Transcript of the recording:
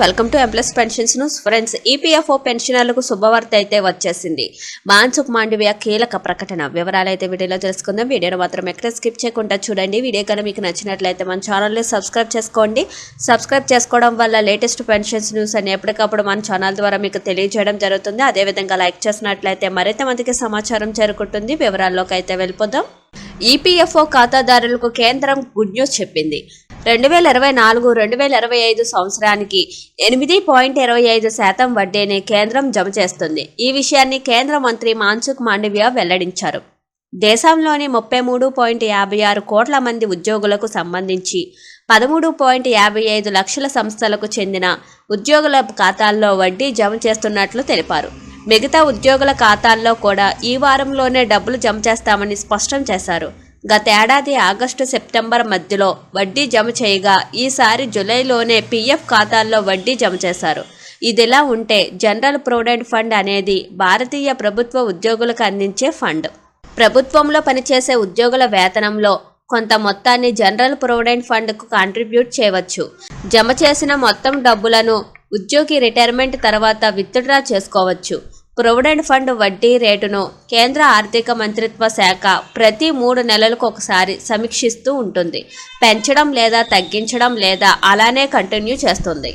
Welcome to ఎంప్లస్ pensions news. Friends EPFO పెన్షనర్లకు శుభవార్త అయితే వచ్చేసింది. మాన్సుక్ మాండవ్య కీలక ప్రకటన. వివరాలు అయితే వీడియోలో తెలుసుకుందాం. వీడియోను మాత్రం ఎక్కడ స్కిప్ చేయకుండా చూడండి. వీడియో కనుక మీకు నచ్చినట్లయితే మన ఛానల్ని సబ్స్క్రైబ్ చేసుకోండి. సబ్స్క్రైబ్ చేసుకోవడం వల్ల లేటెస్ట్ పెన్షన్స్ న్యూస్ అని ఎప్పటికప్పుడు మన ఛానల్ ద్వారా మీకు తెలియజేయడం జరుగుతుంది. అదేవిధంగా లైక్ చేసినట్లయితే మరింత మందికి సమాచారం చేరుకుంటుంది. వివరాల్లోకి అయితే వెళ్ళిపోదాం. ఈపీఎఫ్ఓ ఖాతాదారులకు కేంద్రం గుడ్ న్యూస్ చెప్పింది. రెండు వేల ఇరవై నాలుగు రెండు వేల ఇరవై ఐదు సంవత్సరానికి ఎనిమిది పాయింట్ ఇరవై ఐదు శాతం వడ్డీని కేంద్రం జమ చేస్తుంది. ఈ విషయాన్ని కేంద్ర మంత్రి మాన్సుఖ్ మాండవ్య వెల్లడించారు. దేశంలోని ముప్పై మూడు పాయింట్ యాభై ఆరు కోట్ల మంది ఉద్యోగులకు సంబంధించి పదమూడు పాయింట్ యాభై ఐదు లక్షల సంస్థలకు చెందిన ఉద్యోగుల ఖాతాల్లో వడ్డీ జమ చేస్తున్నట్లు తెలిపారు. మిగతా ఉద్యోగుల ఖాతాల్లో కూడా ఈ వారంలోనే డబ్బులు జమ చేస్తామని స్పష్టం చేశారు. గతేడాది ఆగస్టు సెప్టెంబర్ మధ్యలో వడ్డీ జమ చేయగా ఈసారి జూలైలోనే పీఎఫ్ ఖాతాల్లో వడ్డీ జమ చేశారు. ఇదిలా ఉంటే జనరల్ ప్రొవిడెంట్ ఫండ్ అనేది భారతీయ ప్రభుత్వ ఉద్యోగులకు అందించే ఫండ్. ప్రభుత్వంలో పనిచేసే ఉద్యోగుల వేతనంలో కొంత మొత్తాన్ని జనరల్ ప్రొవిడెంట్ ఫండ్కు కాంట్రిబ్యూట్ చేయవచ్చు. జమ చేసిన మొత్తం డబ్బులను ఉద్యోగి రిటైర్మెంట్ తర్వాత విత్డ్రా చేసుకోవచ్చు. ప్రొవిడెంట్ ఫండ్ వడ్డీ రేటును కేంద్ర ఆర్థిక మంత్రిత్వ శాఖ ప్రతి మూడు నెలలకు ఒకసారి సమీక్షిస్తూ ఉంటుంది. పెంచడం లేదా తగ్గించడం లేదా అలానే కంటిన్యూ చేస్తుంది.